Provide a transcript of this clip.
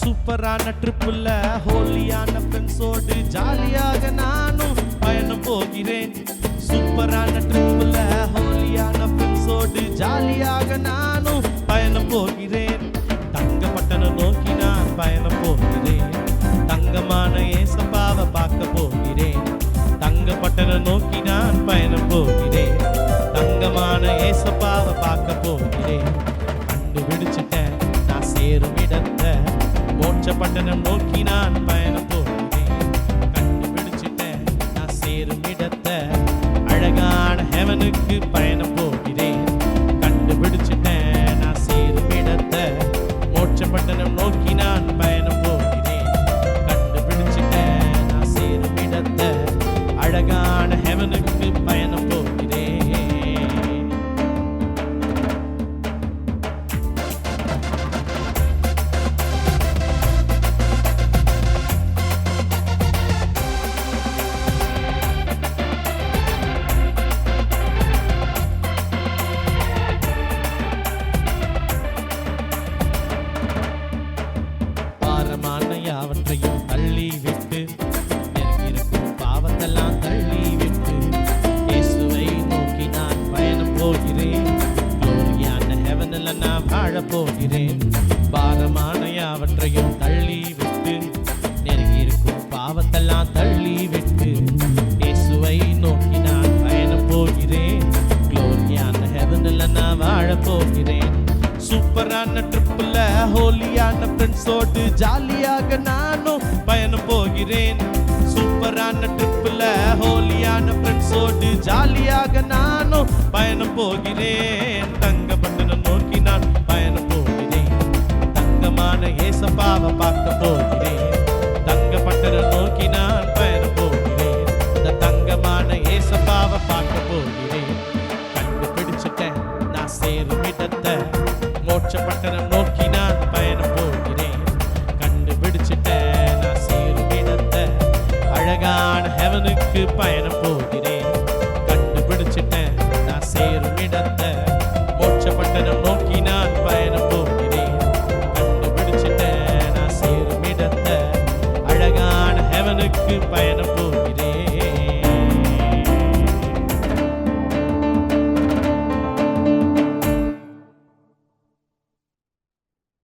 சூப்பரான ட்ரிப்புல ஹோலியான ஃப்ரெண்ட்ஸோடு ஜாலியாக நானும் பயணம் போகிறேன். சூப்பரான ட்ரிப்புல ஹோலியான ஃப்ரெண்ட்ஸோடு ஜாலியாக நானும் பயணம் போகிறேன். தங்கப்பட்டணம் நோக்கி நான் பயணம் போகிறேன். பட்டணம் நோக்கி நான் பயணம் போகிறேன். கண்டுபிடிச்சிட்டேன் நான் சேரும் இடத்தை. அழகான ஹெவனுக்கு பயணம் போகிறேன். கண்டுபிடிச்சிட்டேன் நான் சேரும் இடத்தை. மோட்ச பட்டணம் நோக்கி நான் பயணம் போகிறேன். கண்டுபிடிச்சிட்டேன் நான் சேரும் இடத்தை. அழகான போகிறேன். பாரமான யாவற்றையும் தள்ளி விட்டு நெருங்கி இருக்கும் பாவத்தெல்லாம் தள்ளி விட்டு இயேசுவை நோக்கி நான் பயணம் போகிறேன். க்ளோரியான ஹெவனில் நான் வாழப் போகிறேன். சூப்பரான ட்ரிப்பில் ஹோலியான ஃப்ரெண்ட்ஸோடு ஜாலியாக நானும் பயணம் போகிறேன். சூப்பரான ட்ரிப்பில் ஹோலியான ஃப்ரெண்ட்ஸோடு ஜாலியாக நானும் பயணம் போகிறேன். ஏசப்பாவை பார்க்க போகிறேன் தங்க தங்கப்பட்டணம் நோக்கி நான் பயண போகிறேன் இந்த தங்கமான ஏசப்பாவை பார்க்க போகிறேன் கண்டுபிடிச்சிட்டேன் நான் சேரும் இடத்தை. மோட்ச பட்டணம் நோக்கி நான் பயணம் போகிறேன் கண்டுபிடிச்சிட்டேன் நான் சேரும் இடத்தை. அழகான ஹெவனுக்கு பயணம் போகிறேன் அவனுக்கு பயணம் போகிறேன்.